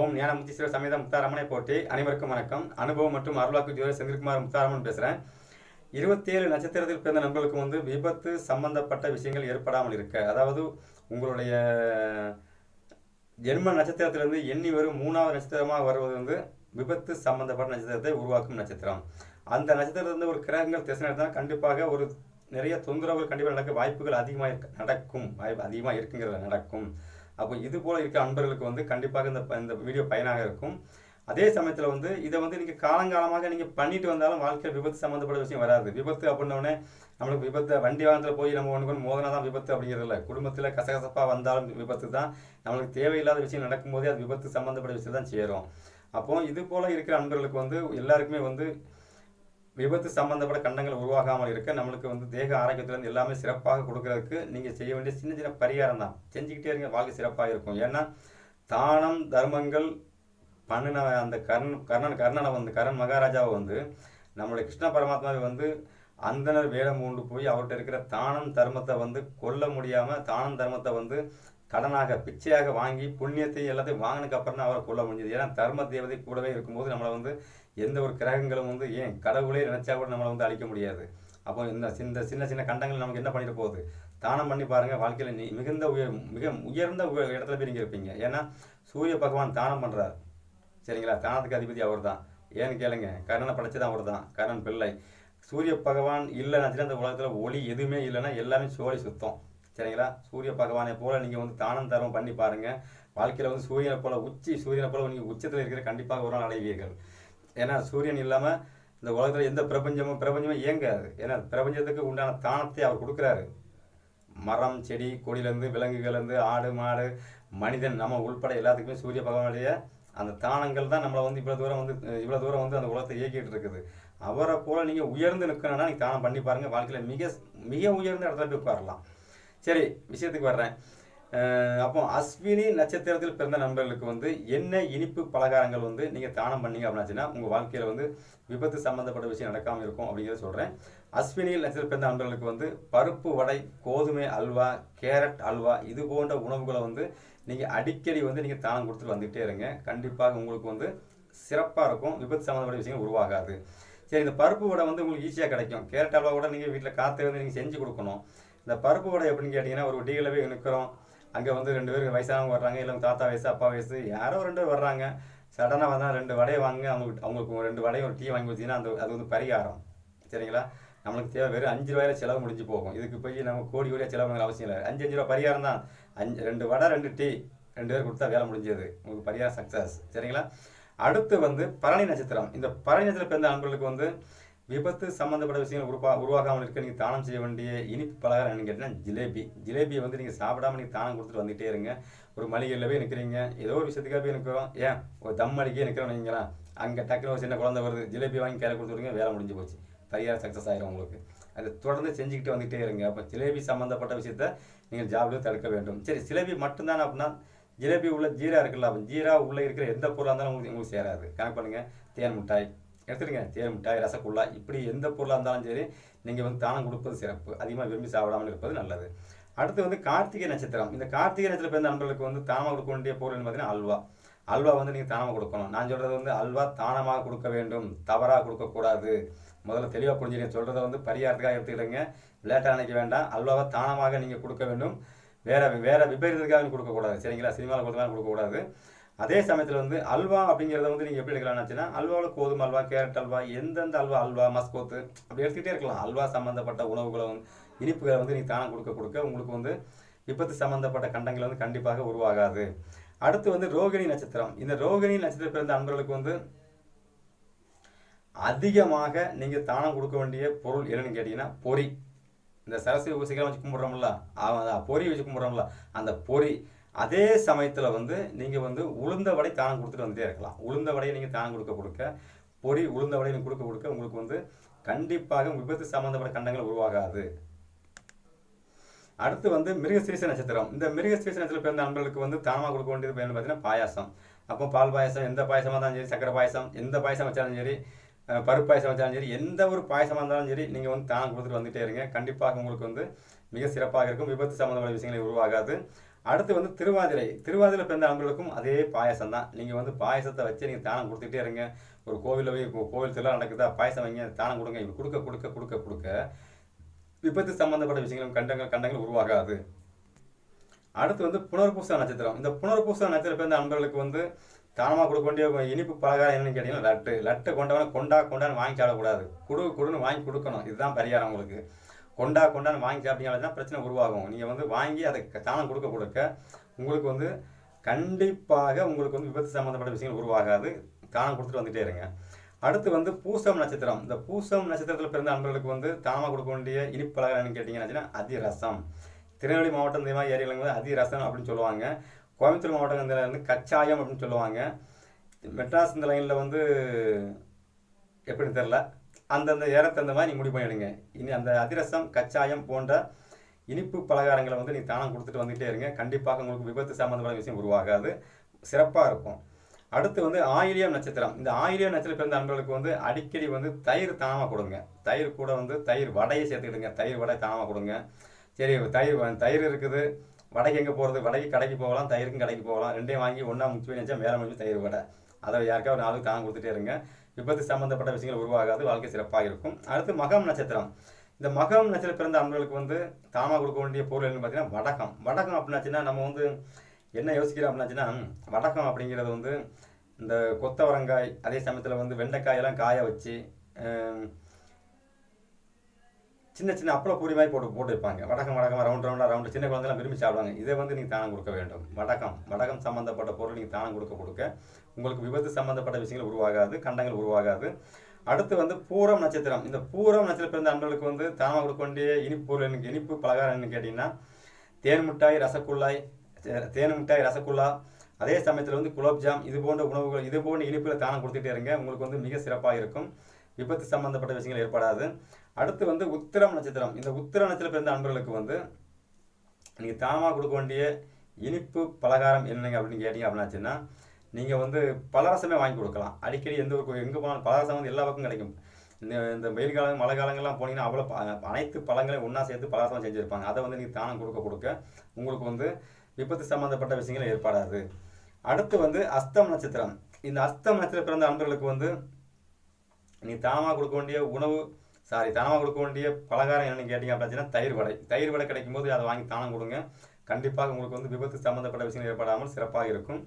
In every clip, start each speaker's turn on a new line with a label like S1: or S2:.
S1: ஓம் ஞானமுத்தீஸ்வர சமேத முத்தாரமனை போட்டி அனைவருக்கும் வணக்கம். அனுபவம் மற்றும் அருளாக்கு ஜோதி செந்தில்குமார் முத்தாரமன் பேசுகிறேன் இருபத்தேழு நட்சத்திரத்தில் பிறந்த நண்பர்களுக்கு வந்து விபத்து சம்பந்தப்பட்ட விஷயங்கள் ஏற்படாமல் இருக்க அதாவது உங்களுடைய ஜென்ம நட்சத்திரத்திலிருந்து எண்ணி வரும் மூணாவது நட்சத்திரமாக வருவது வந்து விபத்து சம்பந்தப்பட்ட நட்சத்திரத்தை உருவாக்கும் நட்சத்திரம். அந்த நட்சத்திரத்திலிருந்து ஒரு கிரகங்கள் திசை நடந்தால் கண்டிப்பாக ஒரு நிறைய தொந்தரவுகள் கண்டிப்பாக நடக்க வாய்ப்புகள் அதிகமாக இருக்க நடக்கும். வாய்ப்பு அதிகமாக இருக்குங்கிறது நடக்கும். அப்போ இது போல் இருக்க அன்பர்களுக்கு வந்து கண்டிப்பாக இந்த ப- இந்த வீடியோ பயனாக இருக்கும். அதே சமயத்தில் வந்து இதை வந்து நீங்கள் காலங்காலமாக நீங்கள் பண்ணிட்டு வந்தாலும் வாழ்க்கையில் விபத்து சம்மந்தப்பட்ட விஷயம் வராது. விபத்து அப்படின்னோடனே நம்மளுக்கு விபத்து வண்டி வாகனத்தில் போய் நம்ம ஒன்று கொண்டு மோதினா தான் விபத்து அப்படிங்கிறது இல்லை. குடும்பத்தில் கசகசப்பாக வந்தாலும் விபத்து தான். நம்மளுக்கு தேவையில்லாத விஷயம் நடக்கும்போதே அது விபத்து சம்மந்தப்பட்ட விஷயம் தான் சேரும். அப்போ இது போல் இருக்கிற அன்பர்களுக்கு வந்து எல்லாருக்குமே வந்து விபத்து சம்பந்தப்பட்ட கண்டங்கள் உருவாகாமல் இருக்க நம்மளுக்கு வந்து தேக ஆரோக்கியத்திலேருந்து எல்லாமே சிறப்பாக கொடுக்கறதுக்கு நீங்கள் செய்ய வேண்டிய சின்ன சின்ன பரிகாரம் தான். செஞ்சுக்கிட்டே இருங்க வாழ்க்கை சிறப்பாக இருக்கும். ஏன்னா தானம் தர்மங்கள் பண்ணின அந்த கர்ணன் கர்ணன் கர்ணனை வந்து கரண் மகாராஜாவை வந்து நம்மளுடைய கிருஷ்ண பரமாத்மாவை வந்து அந்தனர் வேடம் கொண்டு போய் அவர்கிட்ட இருக்கிற தானம் தர்மத்தை வந்து கொல்ல முடியாமல் தானம் தர்மத்தை வந்து கடனாக பிச்சையாக வாங்கி புண்ணியத்தையும் எல்லாத்தையும் வாங்கினதுக்கு அப்புறம் தான் அவரை கொல்ல முடிஞ்சது. ஏன்னா தர்ம தேவதை கூடவே இருக்கும்போது நம்மளை வந்து எந்த ஒரு கிரகங்களும் வந்து ஏன் கடவுளே நினச்சா கூட நம்மளை வந்து அழிக்க முடியாது. அப்போ இந்த இந்த சின்ன சின்ன கண்டங்கள் நமக்கு என்ன பண்ணிட்டு போகுது? தானம் பண்ணி பாருங்கள் வாழ்க்கையில் நீ மிகுந்த உயர் மிக உயர்ந்த இடத்துல போய் நீங்கள் இருப்பீங்க ஏன்னா சூரிய பகவான் தானம் பண்ணுறார் சரிங்களா? தானத்துக்கு அதிபதி அவர் தான் ஏன்னு கேளுங்க. கர்ணனை படைச்சது அவர் தான் கர்ணன் பிள்ளை. சூரிய பகவான் இல்லைன்னா இந்த உலகத்தில் ஒளி எதுவுமே இல்லைன்னா எல்லாமே சோழி சுத்தம். சரிங்களா? சூரிய பகவானை போல் நீங்கள் வந்து தானம் தர்மம் பண்ணி பாருங்கள் வாழ்க்கையில் வந்து சூரியனை போல் உச்சி சூரியனை போல நீங்கள் உச்சத்தில் இருக்கிற கண்டிப்பாக ஒரு நாள் அடைவீர்கள். ஏன்னா சூரியன் இல்லாமல் இந்த உலகத்தில் எந்த பிரபஞ்சமும் பிரபஞ்சமும் இயங்காது. ஏன்னா பிரபஞ்சத்துக்கு உண்டான தானத்தை அவர் கொடுக்குறாரு. மரம் செடி கொடியிலேருந்து விலங்குகள்லேருந்து ஆடு மாடு மனிதன் நம்ம உள்பட எல்லாத்துக்குமே சூரிய பகவானுடைய அந்த தானங்கள் தான் நம்மளை வந்து இவ்வளோ தூரம் வந்து இவ்வளோ தூரம் வந்து அந்த உலகத்தை இயக்கிட்டு இருக்குது. அவரை போல நீங்கள் உயர்ந்து நிற்கணும்னா நீங்கள் தானம் பண்ணி பாருங்கள் வாழ்க்கையில் மிக மிக உயர்ந்த இடத்துல போய் உட்காரலாம். சரி விஷயத்துக்கு வர்றேன். அப்போ அஸ்வினி நட்சத்திரத்தில் பிறந்த நண்பர்களுக்கு வந்து என்ன இனிப்பு பலகாரங்கள் வந்து நீங்கள் தானம் பண்ணீங்க அப்படின்னாச்சுன்னா உங்கள் வாழ்க்கையில் வந்து விபத்து சம்மந்தப்பட்ட விஷயம் நடக்காமல் இருக்கும் அப்படிங்கிறத சொல்கிறேன் அஸ்வினியில் நட்சத்திரத்தில் பிறந்த நண்பர்களுக்கு வந்து பருப்பு வடை கோதுமை அல்வா கேரட் அல்வா இது போன்ற உணவுகளை வந்து நீங்கள் அடிக்கடி வந்து நீங்கள் தானம் கொடுத்துட்டு வந்துகிட்டே இருங்க. கண்டிப்பாக உங்களுக்கு வந்து சிறப்பாக இருக்கும். விபத்து சம்மந்தப்பட்ட விஷயங்கள் உருவாகாது. சரி இந்த பருப்பு வடை வந்து உங்களுக்கு ஈஸியாக கிடைக்கும். கேரட் அல்வா கூட நீங்கள் வீட்டில் காற்று வந்து நீங்கள் செஞ்சு கொடுக்கணும். இந்த பருப்பு வடை எப்படின்னு கேட்டிங்கன்னா ஒரு டீலவே போய் நிற்கிறோம் அங்கே வந்து ரெண்டு பேருக்கு வயசானவங்க வர்றாங்க இல்லை தாத்தா வயசு அப்பா வயசு யாரோ ரெண்டு பேர் வர்றாங்க. சடனாக வந்தால் ரெண்டு வடையை வாங்க அவங்களுக்கு அவங்களுக்கு ரெண்டு வடையும் ஒரு டீ வாங்கி கொடுத்தீங்கன்னா அந்த அது வந்து பரிகாரம். சரிங்களா? நம்மளுக்கு தேவை வெறும் அஞ்சு ரூபாயில செலவு முடிஞ்சு போகும். இதுக்கு போய் நம்ம கோடி கோடியாக செலவு பண்ண அவசியம் இல்லை. அஞ்சு அஞ்சு ரூபா பரிகாரம் தான். அஞ்சு ரெண்டு வடை ரெண்டு டீ ரெண்டு பேர் கொடுத்தா வேலை முடிஞ்சது. உங்களுக்கு பரிகாரம் சக்ஸஸ் சரிங்களா? அடுத்து வந்து பரணி நட்சத்திரம். இந்த பரணி நட்சத்திரம் பிறந்த அன்பர்களுக்கு வந்து விபத்து சம்மந்தப்பட்ட விஷயங்கள் உருவா உருவாகாமல் இருக்க நீங்கள் தானம் செய்ய வேண்டிய இனிப்பு பலகாரம் என்னன்னு கேட்டிங்கன்னா ஜிலேபி. ஜிலேபியை வந்து நீங்கள் சாப்பிடாம நீங்கள் தானம் கொடுத்துட்டு வந்துட்டே இருங்க. ஒரு மளிகையில் போய் நிற்கிறீங்க ஏதோ ஒரு விஷயத்துக்காக போய் நிற்கிறோம் ஏன்? ஒரு தம் அடிக்கே நிற்கிறோம் நீங்களா அங்கே டக்குனு ஒரு சின்ன குழந்தை வருது. ஜிலேபி வாங்கி கையில் கொடுத்துருங்க வேலை முடிஞ்சு போச்சு. பரிகாரம் சக்ஸஸ் ஆயிரும் உங்களுக்கு. அதை தொடர்ந்து செஞ்சுக்கிட்டு வந்துகிட்டே இருங்க. அப்போ ஜிலேபி சம்மந்தப்பட்ட விஷயத்த நீங்கள் ஜாப்லேயும் தடுக்க வேண்டும். சரி ஜிலேபி மட்டும்தான் அப்படின்னா ஜிலேபி உள்ள ஜீரா இருக்குல்ல அப்போ ஜீரா உள்ளே இருக்கிற எந்த பொருளாக இருந்தாலும் உங்களுக்கு உங்களுக்கு சேராது. கணக்கு பண்ணுங்கள் தேன் மிட்டாய். எடுத்துடுங்க தேன் மிட்டாய் ரசகுல்லா இப்படி எந்த பொருளாக இருந்தாலும் சரி நீங்கள் வந்து தானம் கொடுப்பது சிறப்பு. அதிகமாக விரும்பி சாப்பிடாமல் இருப்பது நல்லது. அடுத்து வந்து கார்த்திகை நட்சத்திரம். இந்த கார்த்திகை நட்சத்திரம் பிறந்த நண்பர்களுக்கு வந்து தானமாக கொடுக்க வேண்டிய பொருள்னு பார்த்தீங்கன்னா அல்வா. அல்வா வந்து நீங்கள் தானமாக கொடுக்கணும். நான் சொல்கிறது வந்து அல்வா தானமாக கொடுக்க வேண்டும். தவறாக கொடுக்கக்கூடாது. முதல்ல தெளிவாக புரிஞ்சுக்க சொல்கிறத வந்து பரிகாரத்துக்காக எடுத்துக்கிடுங்க. விளையாட்டாக நினைக்க வேண்டாம். அல்வாவை தானமாக நீங்கள் கொடுக்க வேண்டும். வேறு வேறு விபரீதத்துக்காக கொடுக்கக்கூடாது. சரிங்களா? சினிமாவில் கொடுத்தாலும் கொடுக்கக்கூடாது. அதே சமயத்தில் வந்து அல்வா அப்படிங்கிறத வந்து நீங்கள் எப்படி எடுக்கலாம்னுச்சுன்னா அல்வாவில் கோதுமை அல்வா கேரட் அல்வா எந்தெந்த அல்வா அல்வா மஸ்கோத்து அப்படி எடுத்துக்கிட்டே இருக்கலாம். அல்வா சம்மந்தப்பட்ட உணவுகளை வந்து இனிப்புகளை வந்து நீங்கள் தானம் கொடுக்க கொடுக்க உங்களுக்கு வந்து விபத்து சம்மந்தப்பட்ட கண்டங்கள் வந்து கண்டிப்பாக உருவாகாது. அடுத்து வந்து ரோகிணி நட்சத்திரம். இந்த ரோகிணி நட்சத்திரம் பிறந்த அன்பர்களுக்கு வந்து அதிகமாக நீங்கள் தானம் கொடுக்க வேண்டிய பொருள் என்னன்னு கேட்டிங்கன்னா பொறி. இந்த சரஸ்வதி பூசைக்கெல்லாம் வச்சு கும்பிட்றோம்ல அவன் பொறி வச்சு கும்பிட்றோம்ல அந்த பொறி. அதே சமயத்தில் வந்து நீங்கள் வந்து உளுந்த வடை தானம் கொடுத்துட்டு வந்துட்டே இருக்கலாம். உளுந்த வடையை நீங்கள் தானம் கொடுக்க கொடுக்க பொறி உளுந்த வடையை நீங்கள் கொடுக்க கொடுக்க உங்களுக்கு வந்து கண்டிப்பாக விபத்து சம்மந்தப்பட்ட கண்டங்கள் உருவாகாது. அடுத்து வந்து மிருகசீச நட்சத்திரம். இந்த மிருகசீச நட்சத்திரம் பிறந்த நண்பர்களுக்கு வந்து தானமாக கொடுக்க வேண்டியது பார்த்தீங்கன்னா பாயாசம். அப்போ பால் பாயசம் எந்த பாயசமாக இருந்தாலும் சரி சக்கரை பாயசம் எந்த பாயசம் வச்சாலும் சரி பருப்பு பாயசம் வச்சாலும் சரி எந்த ஒரு பாயசமாக இருந்தாலும் சரி நீங்கள் வந்து தானம் கொடுத்துட்டு வந்துட்டே இருங்க. கண்டிப்பாக உங்களுக்கு வந்து மிக சிறப்பாக இருக்கும். விபத்து சம்மந்தப்பட்ட விஷயங்களை உருவாகாது. அடுத்து வந்து திருவாதிரை. திருவாதிரை பிறந்த ஆண்களுக்கும் அதே பாயசம் தான் நீங்கள் வந்து பாயசத்தை வச்சு நீங்கள் தானம் கொடுத்துட்டே இருங்க. ஒரு கோவிலில் போய் இப்போ கோவில் திருவிழா நடக்குதா பாயசம் வைங்க தானம் கொடுங்க. இப்படி கொடுக்க கொடுக்க கொடுக்க கொடுக்க விபத்து சம்மந்தப்பட்ட விஷயங்களும் கண்டங்கள் கண்டங்கள் உருவாகாது. அடுத்து வந்து புனர்பூச நட்சத்திரம். இந்த புனர்பூச நட்சத்திரம் பிறந்த அன்பர்களுக்கு வந்து தானமாக கொடுக்க வேண்டிய இனிப்பு பலகாரம் என்னன்னு கேட்டிங்கன்னா லட்டு. லட்டு கொண்டவன கொண்டா கொண்டான்னு வாங்கி சாடக்கூடாது குடு குடுன்னு வாங்கி கொடுக்கணும். இதுதான் பரிகாரம் உங்களுக்கு. கொண்டா கொண்டான்னு வாங்கி சாப்பிட்டீங்கன்னா தான் பிரச்சனை உருவாகும். நீங்கள் வந்து வாங்கி அதை தானம் கொடுக்க கொடுக்க உங்களுக்கு வந்து கண்டிப்பாக உங்களுக்கு வந்து விபத்து சம்மந்தப்பட்ட விஷயங்கள் உருவாகாது. தானம் கொடுத்துட்டு வந்துட்டே இருங்க. அடுத்து வந்து பூசம் நட்சத்திரம். இந்த பூசம் நட்சத்திரத்தில் பிறந்த அன்பர்களுக்கு வந்து தானமாக கொடுக்க வேண்டிய இனிப்பு பலகாரம் என்னன்னு கேட்டிங்கன்னா அதிரசம். திருநெல்வேலி மாவட்டம் இந்த மாதிரி ஏரியாவில் வந்து அதிரசம் அப்படின்னு சொல்லுவாங்க. கோயம்புத்தூர் மாவட்டம் இந்த வந்து கச்சாயம் அப்படின்னு சொல்லுவாங்க. மெட்ராஸ் இந்த லைனில் வந்து எப்படின்னு தெரில அந்தந்த ஏறத்து அந்த மாதிரி நீ முடிவு பண்ணிடுங்க. இனி அந்த அதிரசம் கச்சாயம் போன்ற இனிப்பு பலகாரங்களை வந்து நீ தானம் கொடுத்துட்டு வந்துகிட்டே இருங்க. கண்டிப்பாக உங்களுக்கு விபத்து சம்மந்தமான விஷயம் உருவாகாது. சிறப்பாக இருக்கும். அடுத்து வந்து ஆயிலியம் நட்சத்திரம். இந்த ஆயிலியம் நட்சத்திரம் பிறந்த அன்பர்களுக்கு வந்து அடிக்கடி வந்து தயிர் தானமாக கொடுங்க. தயிர் கூட வந்து தயிர் வடையை சேர்த்துக்கிடுங்க. தயிர் வடை தானமாக கொடுங்க. சரி தயிர் தயிர் இருக்குது. வடைக்கு எங்கே போகிறது வடைக்கு கடைக்கு போகலாம் தயிருக்கும் கடைக்கு போகலாம். ரெண்டையும் வாங்கி ஒன்றா முச்சு வச்சா மேலே முடிஞ்சு தயிர் வடை. அதை யாருக்காவது ஒரு நாளுக்கு தானம் கொடுத்துட்டே இருங்க. விபத்து சம்பந்தப்பட்ட விஷயங்கள் உருவாகாது வாழ்க்கை சிறப்பாக இருக்கும் அடுத்து மகம் நட்சத்திரம். இந்த மகம் நட்சத்திரம் பிறந்த அன்பர்களுக்கு வந்து தாமாக கொடுக்க வேண்டிய பொருள் என்னன்னு பார்த்தீங்கன்னா வடகம். வடகம் அப்படின்னாச்சுன்னா நம்ம வந்து என்ன யோசிக்கிறோம் அப்படின்னாச்சுன்னா வடகம் அப்படிங்கிறது வந்து இந்த கொத்தவரங்காய் அதே சமயத்தில் வந்து வெண்டைக்காயெல்லாம் காய வச்சு சின்ன சின்ன அப்பள பூரி மாதிரி போட்டு போட்டு வைப்பாங்க. வடகம் வடகம் ரவுண்ட் ரவுண்டாக ரவுண்டு சின்ன குழந்தைலாம் விரும்பி சாப்பிடுவாங்க. இதை வந்து நீங்கள் தானம் கொடுக்க வேண்டும். வடகம். வடகம் சம்மந்தப்பட்ட பொருள் நீங்கள் தானம் கொடுக்க கொடுக்க. உங்களுக்கு விபத்து சம்மந்தப்பட்ட விஷயங்கள் உருவாகாது கண்டங்கள் உருவாகாது. அடுத்து வந்து பூரம் நட்சத்திரம். இந்த பூரம் நட்சத்திரம் பிறந்த அன்பர்களுக்கு வந்து தாமாக கொடுக்க வேண்டிய இனிப்பு பொருள் எனக்கு இனிப்பு பலகாரம் என்னன்னு கேட்டிங்கன்னா தேன் மிட்டாய் ரசகுல்லாய் தேன் மிட்டாய் ரசகுல்லா அதே சமயத்தில் வந்து குலோப்ஜாம் இது போன்ற உணவுகள் இது போன்ற இனிப்புகளை தானம் கொடுத்துட்டே இருங்க. உங்களுக்கு வந்து மிக சிறப்பாக இருக்கும். விபத்து சம்பந்தப்பட்ட விஷயங்கள் ஏற்படாது. அடுத்து வந்து உத்திரம் நட்சத்திரம். இந்த உத்திர நட்சத்திரம் பிறந்த அன்பர்களுக்கு வந்து நீங்கள் தானமாக கொடுக்க வேண்டிய இனிப்பு பலகாரம் என்னங்க அப்படின்னு கேட்டீங்க அப்படின்னாச்சுன்னா நீங்கள் வந்து பலரசமே வாங்கி கொடுக்கலாம். அடிக்கடி எந்த ஒரு எங்கே போனாலும் பலரசம் வந்து எல்லா பக்கம் கிடைக்கும். இந்த இந்த வெயில் காலம் மழை காலங்கள்லாம் போனீங்கன்னா அவ்வளோ அனைத்து பழங்களையும் ஒன்றா சேர்த்து பலரசம் செஞ்சுருப்பாங்க. அதை வந்து நீங்கள் தானம் கொடுக்க கொடுக்க உங்களுக்கு வந்து விபத்து சம்மந்தப்பட்ட விஷயங்கள் ஏற்படாது. அடுத்து வந்து அஸ்தம் நட்சத்திரம். இந்த அஸ்தம் நட்சத்திரம் பிறந்த அன்பர்களுக்கு வந்து நீ தானமாக கொடுக்க வேண்டிய உணவு சாரி தானமாக கொடுக்க வேண்டிய பலகாரம் என்னென்னு கேட்டிங்க அப்படின்னா தயிர் வடை. தயிர் வடை கிடைக்கும் போது அதை வாங்கி தானம் கொடுங்க. கண்டிப்பாக உங்களுக்கு வந்து விபத்து சம்மந்தப்பட்ட விஷயங்கள் ஏற்படாமல் சிறப்பாக இருக்கும்.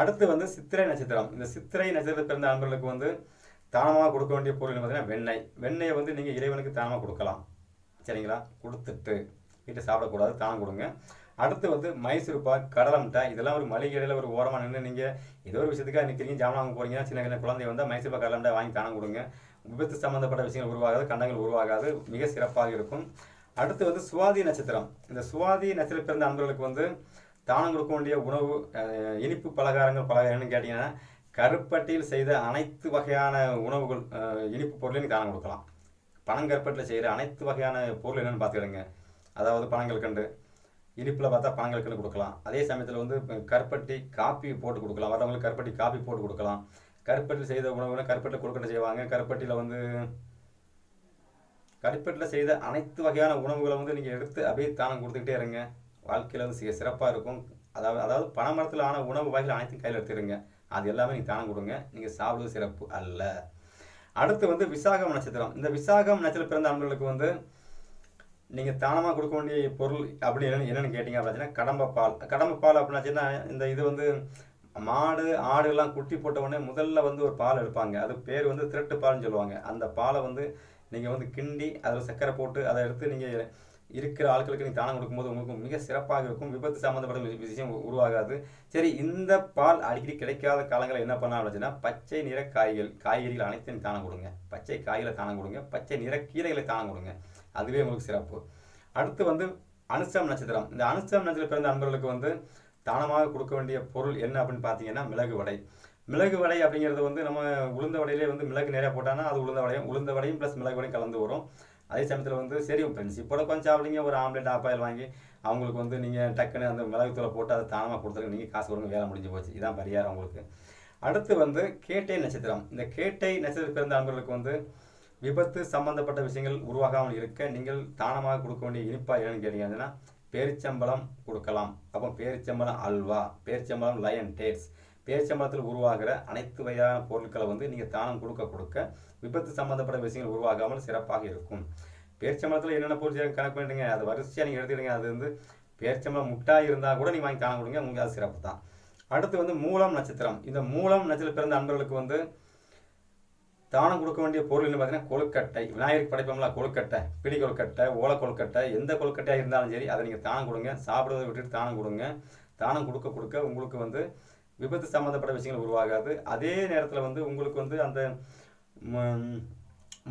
S1: அடுத்து வந்து சித்திரை நட்சத்திரம். இந்த சித்திரை நட்சத்திரத்தில் பிறந்த நண்பர்களுக்கு வந்து தானமாக கொடுக்க வேண்டிய பொருள் பார்த்தீங்கன்னா வெண்ணெய். வெண்ணெயை வந்து நீங்கள் இறைவனுக்கு தானமாக கொடுக்கலாம். சரிங்களா? கொடுத்துட்டு வீட்டை சாப்பிடக்கூடாது தானம் கொடுங்க. அடுத்து வந்து மைசூர் கடலை மிட்டாய் இதெல்லாம் ஒரு மளிகை இடையில ஒரு ஓரமாக நின்று நீங்கள் ஏதோ ஒரு விஷயத்துக்காக நிற்கிறீங்க ஜாமான் வாங்க போறீங்கன்னா சின்ன சின்ன குழந்தை வந்தால் மைசூர் கடலை மிட்டாய் வாங்கி தானம் கொடுங்க. விபத்து சம்மந்தப்பட்ட விஷயங்கள் உருவாகாது கண்டங்கள் உருவாகாது மிக சிறப்பாக இருக்கும். அடுத்து வந்து சுவாதி நட்சத்திரம். இந்த சுவாதி நட்சத்திரம் பிறந்த அன்பர்களுக்கு வந்து தானம் கொடுக்க வேண்டிய உணவு இனிப்பு பலகாரங்கள் பலகாரம்னு கேட்டிங்கன்னா கருப்பட்டியில் செய்த அனைத்து வகையான உணவுகள் இனிப்பு பொருளையும் தானம் கொடுக்கலாம். பனங்கருப்பட்டில் செய்கிற அனைத்து வகையான பொருள் என்னென்னு பார்த்துக்கிடுங்க. அதாவது பனங்கற்கண்டு இனிப்பில் பார்த்தா பனங்கற்கண்டு கொடுக்கலாம். அதே சமயத்தில் வந்து கருப்பட்டி காப்பி போட்டு கொடுக்கலாம். வரவங்களுக்கு கருப்பட்டி காப்பி போட்டு கொடுக்கலாம். கருப்பட்டியில் செய்த உணவுகளை கருப்பட்டியில் கொடுக்கட்ட செய்வாங்க. கருப்பட்டியில் வந்து கருப்பட்டியில் செய்த அனைத்து வகையான உணவுகளை வந்து நீங்கள் எடுத்து அப்படியே தானம் கொடுத்துக்கிட்டே இருங்க. வாழ்க்கையில் வந்து சிக சிறப்பாக இருக்கும். அதாவது அதாவது பனைமரத்தில் ஆன உணவு வகைகள் அனைத்தையும் கையில் எடுத்துருங்க. அது எல்லாமே நீங்கள் தானம் கொடுங்க. நீங்கள் சாப்பிடுவது சிறப்பு அல்ல. அடுத்து வந்து விசாகம் நட்சத்திரம். இந்த விசாகம் நட்சத்திரம் பிறந்த அன்பர்களுக்கு வந்து நீங்கள் தானமாக கொடுக்க வேண்டிய பொருள் அப்படி என்னென்னு என்னென்னு கேட்டிங்க அப்படின்னா கடம்ப பால். அப்படின்னாச்சுன்னா இந்த இது வந்து மாடு ஆடு எல்லாம் குட்டி போட்ட உடனே முதல்ல வந்து ஒரு பால் எடுப்பாங்க. அது பேர் வந்து திரட்டு பால்னு சொல்லுவாங்க. அந்த பாலை வந்து நீங்கள் வந்து கிண்டி அதில் சர்க்கரை போட்டு அதை எடுத்து நீங்கள் இருக்கிற ஆட்களுக்கு நீங்கள் தானம் கொடுக்கும்போது உங்களுக்கு மிக சிறப்பாக இருக்கும். விபத்து சம்மந்தப்பட்ட விஷயம் உருவாகாது. சரி இந்த பால் அடிக்கடி கிடைக்காத காலங்களில் என்ன பண்ணலாம் அப்படின்னா பச்சை நிற காய்கள் காய்கறிகள் அனைத்தையும் தானம் கொடுங்க. பச்சை காய்களை தானம் கொடுங்க. பச்சை நிற கீரைகளை தானம் கொடுங்க. அதுவே உங்களுக்கு சிறப்பு. அடுத்து வந்து அனுசம் நட்சத்திரம். இந்த அனுசம் நட்சத்திரம் பிறந்த அன்பர்களுக்கு வந்து தானமாக கொடுக்க வேண்டிய பொருள் என்ன அப்படின்னு பார்த்தீங்கன்னா மிளகு வடை. மிளகு வடை அப்படிங்கிறது வந்து நம்ம உளுந்த வடையிலே வந்து மிளகு நிறையா போட்டாங்கன்னா அது உளுந்த வடையும் உளுந்த வடையும் ப்ளஸ் மிளகு வடையும் கலந்து வரும். அதே சமயத்தில் வந்து சரி ஃப்ரெண்ட்ஸ் இப்போ கொஞ்சம் சாப்பிடுங்க ஒரு ஆம்லெட் ஆப்பாயில் வாங்கி அவங்களுக்கு வந்து நீங்கள் டக்குன்னு அந்த மிளகுத்தூளை போட்டு அதை தானமாக கொடுத்துருங்க நீங்கள் காசு கொடுங்க வேலை முடிஞ்சு போச்சு. இதான் பரிகாரம் உங்களுக்கு. அடுத்து வந்து கேட்டை நட்சத்திரம். இந்த கேட்டை நட்சத்திரம் பிறந்த அன்பர்களுக்கு வந்து விபத்து சம்பந்தப்பட்ட விஷயங்கள் உருவாகாமல் இருக்க நீங்கள் தானமாக கொடுக்க வேண்டிய இனிப்பா என்னன்னு கேட்டீங்கன்னா பேரிச்சம்பழம் கொடுக்கலாம். அப்போ பேரிச்சம்பழம் அல்வா பேரிச்சம்பளம் லயன் டேட்ஸ் பேரிச்சம்பழத்தில் உருவாகிற அனைத்து வகையான பொருட்களை வந்து நீங்கள் தானம் கொடுக்க கொடுக்க விபத்து சம்மந்தப்பட்ட விஷயங்கள் உருவாகாமல் சிறப்பாக இருக்கும். பேரிச்சம்பழத்தில் என்னென்ன பொருள் கணக்கு பண்ணிடுங்க அது வரிசையாக நீங்கள் எடுத்துக்கிடுங்க அது வந்து பேரிச்சம்பழம் முட்டாய் இருந்தால் கூட நீங்கள் வாங்கி தானம் கொடுங்க. உங்களுக்கு அது சிறப்பு தான். அடுத்து வந்து மூலம் நட்சத்திரம். இந்த மூலம் நட்சத்திரம் பிறந்த அன்பர்களுக்கு வந்து தானம் கொடுக்க வேண்டிய பொருள்னு பார்த்தீங்கன்னா? கொழுக்கட்டை. விநாயகருக்கு படைப்போம்ல கொழுக்கட்டை. பிடி கொழுக்கட்டை ஓலை கொழுக்கட்டை எந்த கொழுக்கட்டையாக இருந்தாலும் சரி அதை நீங்கள் தானம் கொடுங்க. சாப்பிடுவதை விட்டுட்டு தானம் கொடுங்க. தானம் கொடுக்க கொடுக்க உங்களுக்கு வந்து விபத்து சம்மந்தப்பட்ட விஷயங்கள் உருவாகாது. அதே நேரத்தில் வந்து உங்களுக்கு வந்து அந்த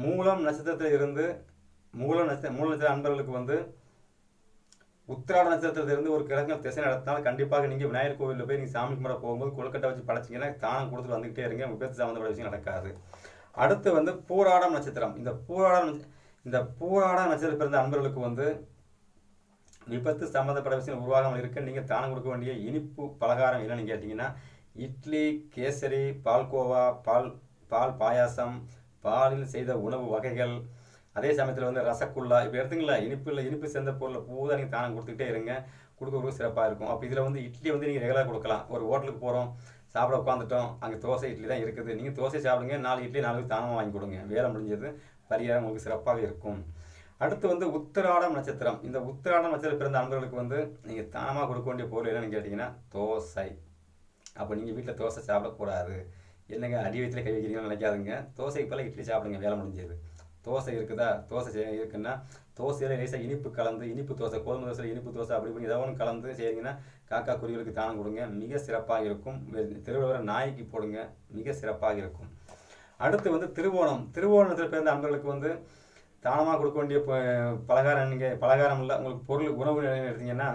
S1: மூலம் நட்சத்திரத்தில் இருந்து மூலம் நட்சத்திர மூல நட்சத்திர அன்பர்களுக்கு வந்து உத்திராட நட்சத்திரத்திலிருந்து ஒரு கிரகங்கள் திசை நடத்தினால் கண்டிப்பாக நீங்கள் விநாயகர் கோவிலில் போய் நீங்கள் சாமி கும்பிட போகும்போது கொழுக்கட்டை வச்சு படைச்சிங்கன்னா தானம் கொடுத்துட்டு வந்துகிட்டே இருங்க. விபத்து சம்மந்தப்பட்ட விஷயம் நடக்காது. அடுத்து வந்து பூராடம் நட்சத்திரம். இந்த பூராடம் இந்த பூராடம் நட்சத்திரம் பிறந்த அன்பர்களுக்கு வந்து விபத்து சம்மந்தப்பட்ட விஷயம் உருவாகாமல் இருக்க நீங்கள் தானம் கொடுக்க வேண்டிய இனிப்பு பலகாரம் என்னன்னு கேட்டிங்கன்னா இட்லி கேசரி பால்கோவா பால் பால் பாயாசம் பாலில் செய்த உணவு வகைகள் அதே சமயத்தில் வந்து ரசகுல்லா இப்போ எடுத்துங்களா இனிப்பு இல்லை இனிப்பு சேர்ந்த பொருளை பூரா நீங்கள் தானம் கொடுத்துக்கிட்டே இருங்க. கொடுக்க கொடுக்க சிறப்பாக இருக்கும். அப்போ இதில் வந்து இட்லி வந்து நீங்கள் ரெகுலராக கொடுக்கலாம். ஒரு ஹோட்டலுக்கு போகிறோம் சாப்பிட உட்காந்துட்டோம் அங்கே தோசை இட்லி தான் இருக்குது. நீங்கள் தோசை சாப்பிடுங்க நாலு இட்லி நாலு தானமாக வாங்கி கொடுங்க. வேலை முடிஞ்சது பரிகாரம் உங்களுக்கு சிறப்பாக இருக்கும். அடுத்து வந்து உத்திராடம் நட்சத்திரம். இந்த உத்திராடம் நட்சத்திரம் பிறந்த அன்பர்களுக்கு வந்து நீங்கள் தானமாக கொடுக்க வேண்டிய பொருள் என்னன்னு கேட்டிங்கன்னா தோசை. அப்போ நீங்கள் வீட்டில் தோசை சாப்பிடக்கூடாது என்னங்க அடி வயிற்றில் கை வைக்கிறீங்கன்னு நினைக்காதுங்க. தோசைக்கு பதிலா இட்லி சாப்பிடுங்க வேலை முடிஞ்சது தோசை இருக்குதா? தோசை இருக்குன்னா தோசையில் லேசாக இனிப்பு கலந்து இனிப்பு தோசை கோதுமை தோசை இனிப்பு தோசை அப்படி இப்படி ஏதாவது ஒன்று கலந்து செய்கிறீங்கன்னா காக்கா குருவிகளுக்கு தானம் கொடுங்க. மிக சிறப்பாக இருக்கும். திருவிழா நாய்க்கு போடுங்க. மிக சிறப்பாக இருக்கும். அடுத்து வந்து திருவோணம். திருவோணத்தில் பிறந்த அன்பர்களுக்கு வந்து தானமாக கொடுக்க வேண்டிய பலகாரம் நீங்கள் பலகாரம் இல்லை உங்களுக்கு பொருள் உணவு எடுத்தீங்கன்னா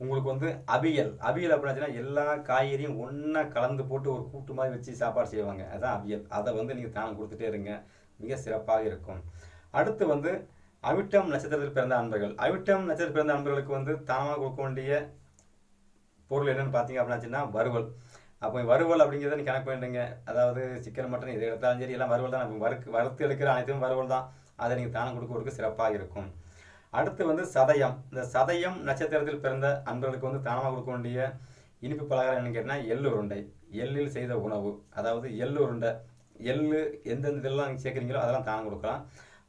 S1: உங்களுக்கு வந்து அவியல் அவியல் அப்படின்னாச்சுன்னா எல்லா காய்கறியும் ஒன்றா கலந்து போட்டு ஒரு கூட்டு மாதிரி வச்சு சாப்பாடு செய்வாங்க. அதுதான் அவியல். அதை வந்து நீங்கள் தானம் கொடுத்துட்டே இருங்க. மிக சிறப்பாக இருக்கும். அடுத்து வந்து அவிட்டம் நட்சத்திரத்தில் பிறந்த அன்பர்கள். அவிட்டம் நட்சத்திரத்தில் பிறந்த அன்பர்களுக்கு வந்து தானமாக கொடுக்க வேண்டிய பொருள் என்னென்னு பார்த்தீங்க அப்படின்னாச்சுன்னா வறுவல். அப்போ வறுவல் அப்படிங்கிறத நீ கணக்கு பண்ணிடுங்க. அதாவது சிக்கன் மட்டன் எது எடுத்தாலும் சரி எல்லாம் வறுவல் தான். நம்ம வறுக்கு வறுத்து எடுக்கிற அனைத்தும் வறுவல் தான். அதை நீங்கள் தானம் கொடுக்க கொடுக்க சிறப்பாக இருக்கும். அடுத்து வந்து சதயம். இந்த சதயம் நட்சத்திரத்தில் பிறந்த அன்பர்களுக்கு வந்து தானமாக கொடுக்க வேண்டிய இனிப்பு பலகாரம் என்னன்னு கேட்டால் எள்ளு உருண்டை. எள்ளில் செய்த உணவு. அதாவது எள்ளு உருண்டை. எள்ளு எந்தெந்த இதெல்லாம் நீங்கள் சேர்க்குறீங்களோ அதெல்லாம் தானம் கொடுக்கலாம்.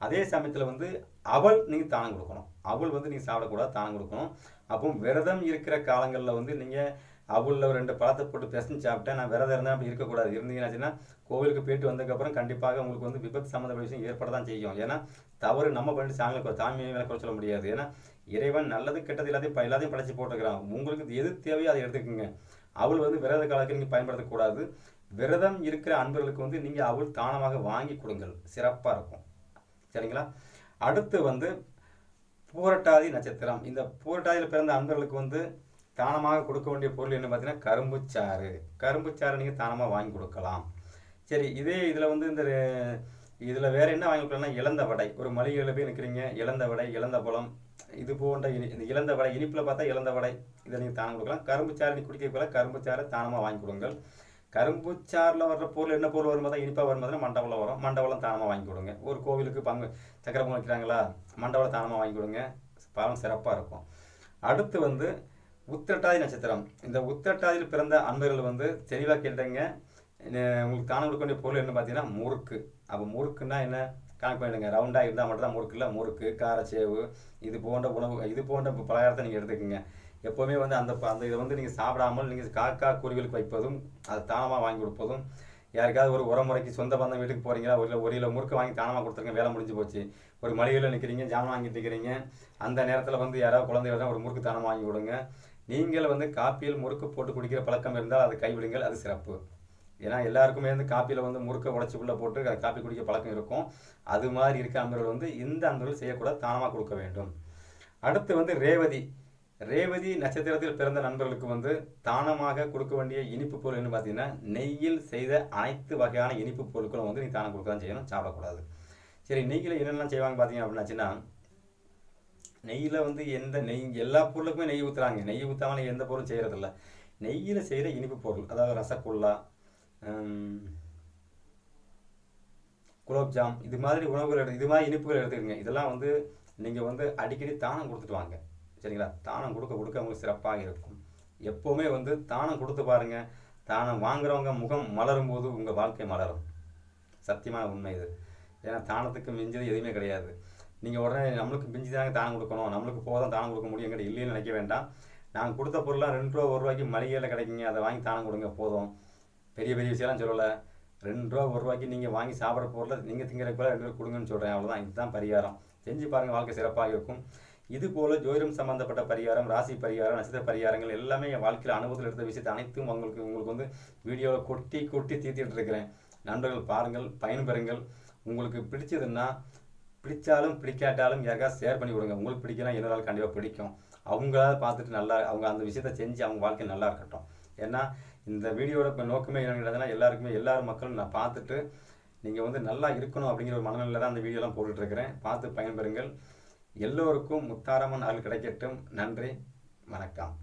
S1: அதே சமயத்தில் வந்து அவல் நீங்கள் தானம் கொடுக்கணும். அவள் வந்து நீங்கள் சாப்பிடக்கூடாது தானம் கொடுக்கணும். அப்போ விரதம் இருக்கிற காலங்களில் வந்து நீங்கள் அவலில் ஒரு ரெண்டு பழத்தை போட்டு பிசைஞ்சு சாப்பிட்டேன். நான் விரதம் இருந்தால் அப்படி இருக்கக்கூடாது. இருந்தீங்கன்னாச்சுன்னா கோவிலுக்கு போயிட்டு வந்ததுக்கப்புறம் கண்டிப்பாக உங்களுக்கு வந்து விபத்து சம்மந்தப்பட்ட விஷயம் ஏற்பட தான் செய்யும். ஏன்னா தவறு நம்ம பண்ணிட்டு சாமியை சாமியை சாமி மேலே குறை சொல்ல முடியாது. ஏன்னா இறைவன் நல்லது கெட்டது எல்லாத்தையும் ப- எல்லாத்தையும் படைச்சு போட்டுக்கிறான். உங்களுக்கு எது தேவையோ அதை எடுத்துக்கோங்க. அவள் வந்து விரத காலத்துக்கு நீங்கள் பயன்படுத்தக்கூடாது. விரதம் இருக்கிற அன்பர்களுக்கு வந்து நீங்கள் அவள் தானமாக வாங்கி கொடுங்கள். சிறப்பாக இருக்கும். சரிங்களா? அடுத்து வந்து பூரட்டாதி நட்சத்திரம். இந்த பூரட்டாதியில் பிறந்த அன்பர்களுக்கு வந்து தானமாக கொடுக்க வேண்டிய பொருள் என்ன பார்த்தீங்கன்னா கரும்புச்சாறு கரும்புச்சாறு நீங்கள் தானமாக வாங்கி கொடுக்கலாம். சரி இதே இதில் வந்து இந்த இதில் வேறு என்ன வாங்கி கொடுக்கலாம்னா இழந்த வடை. ஒரு மளிகையில் போய் நிற்கிறீங்க இழந்த வடை இழந்த பழம் இது போன்ற இனி இந்த இழந்த வடை இனிப்பில் பார்த்தா இழந்த வடை இதை நீங்கள் தானம் கொடுக்கலாம். கரும்புச்சாறு நீ குடிக்க கரும்புச்சாறு தானமாக வாங்கி கொடுங்கள். கரும்புச்சாறில் வர்ற பொருள் என்ன பொருள் வரும்போது இனிப்பாக வரும்போது மண்டபலம் வரும். மண்டபலம் தானமாக வாங்கி கொடுங்க. ஒரு கோவிலுக்கு பங்கு சக்கரை பொங்கல் வைக்கிறாங்களா மண்டபலம் தானமாக வாங்கி கொடுங்க. பலன் சிறப்பாக இருக்கும். அடுத்து வந்து உத்திரட்டாதி நட்சத்திரம். இந்த உத்திரட்டாதியில் பிறந்த அன்பர்கள் வந்து தெளிவாக கேட்டீங்க. உங்களுக்கு தானம் கொடுக்க வேண்டிய பொருள் என்ன பார்த்தீங்கன்னா முறுக்கு. அப்போ முறுக்குன்னா என்ன? கணக்கு பண்ணிடுங்க. ரவுண்டாக இருந்தால் மட்டும் தான் முறுக்கு இல்லை. முறுக்கு காரச்சேவு இது போன்ற உணவு இது போன்ற பலகாரத்தை நீங்கள் எடுத்துக்கோங்க. எப்போவுமே வந்து அந்த ப- அந்த இதை வந்து நீங்கள் சாப்பிடாமல் நீங்கள் காக்கா குருவிகளுக்கு வைப்பதும் அது தானமாக வாங்கி கொடுப்பதும் யாருக்காவது ஒரு உரமுறைக்கு சொந்த பந்தம் வீட்டுக்கு போகிறீங்களா ஒரு ஒரு கிலோ முறுக்கு வாங்கி தானமாக கொடுத்துருங்க. வேலை முடிஞ்சு போச்சு. ஒரு மளிகையில் நிற்கிறீங்க ஜாமான் வாங்கிட்டு நிற்கிறீங்க அந்த நேரத்தில் வந்து யாராவது குழந்தைகள் தான் ஒரு முறுக்கு தானமாக வாங்கி கொடுங்க. நீங்கள் வந்து காப்பியில் முறுக்கு போட்டு குடிக்கிற பழக்கம் இருந்தால் அதை கைவிடுங்கள் அது சிறப்பு. ஏன்னா எல்லாருக்குமே வந்து காப்பியில் வந்து முறுக்க உடச்சிக்குள்ளே போட்டு அது காப்பி குடிக்க பழக்கம் இருக்கும். அது மாதிரி இருக்க அன்பர்கள் வந்து இந்த அன்பர்கள் செய்யக்கூடாது தானமாக கொடுக்க வேண்டும். அடுத்து வந்து ரேவதி. ரேவதி நட்சத்திரத்தில் பிறந்த நண்பர்களுக்கு வந்து தானமாக கொடுக்க வேண்டிய இனிப்பு பொருள் என்ன பார்த்தீங்கன்னா நெய்யில் செய்த அனைத்து வகையான இனிப்பு பொருட்களும் வந்து நீ தானம் கொடுக்க தான் செய்யணும் சாப்பிடக்கூடாது. சரி நெய்யில் என்னென்ன செய்வாங்க பார்த்தீங்க அப்படின்னாச்சுன்னா நெய்யில் வந்து எந்த நெய் எல்லா பொருளுக்குமே நெய் ஊற்றுறாங்க நெய் ஊற்றாமல் எந்த பொருளும் செய்கிறதில்ல நெய்யில் செய்கிற இனிப்பு பொருள் அதாவது ரசகுல்லா குலோப்ஜாம் இது மாதிரி உணவுகள் எடுத்து இது மாதிரி இனிப்புகள் எடுத்துக்கங்க. இதெல்லாம் வந்து நீங்கள் வந்து அடிக்கடி தானம் கொடுத்துட்டு வாங்க. சரிங்களா? தானம் கொடுக்க கொடுக்க உங்களுக்கு சிறப்பாக இருக்கும். எப்போவுமே வந்து தானம் கொடுத்து பாருங்கள் தானம் வாங்குறவங்க முகம் மலரும் போது உங்கள் வாழ்க்கை மலரும். சத்தியமான உண்மை இது. ஏன்னா தானத்துக்கு மிஞ்சது எதுவுமே கிடையாது. நீங்கள் உடனே நம்மளுக்கு பிஞ்சு தாங்க தானம் கொடுக்கணும் நம்மளுக்கு போதும் தானம் கொடுக்க முடியும் எங்கிட்ட இல்லைன்னு நினைக்க வேண்டாம். நாங்கள் கொடுத்த பொருளாக ரெண்டு ரூபா ஒரு ரூபாய்க்கு மளிகையில் கிடைக்குங்க அதை வாங்கி தானம் கொடுங்க போதும். பெரிய பெரிய விஷயம்லாம் சொல்லலை. ரெண்டு ரூபா ஒரு ரூபாய்க்கு நீங்கள் வாங்கி சாப்பிட்ற பொருளை நீங்கள் திங்கிற போல ரெண்டு ரூபா கொடுங்கன்னு சொல்கிறேன் அவ்வளோதான் இதுதான் பரிகாரம். செஞ்சு பாருங்கள் வாழ்க்கை சிறப்பாக இருக்கும். இது போல் ஜோதிடம் சம்மந்தப்பட்ட பரிகாரம் ராசி பரிகாரம் நட்சத்திர பரிகாரங்கள் எல்லாமே என் வாழ்க்கையில் அனுபவத்தில் எடுத்த விஷயத்தை அனைத்தும் உங்களுக்கு உங்களுக்கு வந்து வீடியோவில் கொட்டி கொட்டி தீர்த்திட்டு இருக்கிறேன். நண்பர்கள் பாருங்கள் பயன்பெறுங்கள். உங்களுக்கு பிடிச்சதுன்னா பிடிச்சாலும் பிடிக்காட்டாலும் யாருக்காவது ஷேர் பண்ணி கொடுங்க. உங்களுக்கு பிடிக்கலாம் என்னோட கண்டிப்பாக பிடிக்கும். அவங்களாவது பார்த்துட்டு நல்லா அவங்க அந்த விஷயத்த செஞ்சு அவங்க வாழ்க்கை நல்லா இருக்கட்டும். ஏன்னா இந்த வீடியோட இப்போ நோக்கமே என்னங்கிறதுனா எல்லாருக்குமே எல்லாரும் மக்களும் நான் பார்த்துட்டு நீங்கள் வந்து நல்லா இருக்கணும் அப்படிங்கிற ஒரு மனநிலையில் தான் அந்த வீடியோலாம் போட்டுட்ருக்கிறேன். பார்த்து பயன்பெறுங்கள். எல்லோருக்கும் முத்தாரம்மன் அருள் கிடைக்கட்டும். நன்றி. வணக்கம்.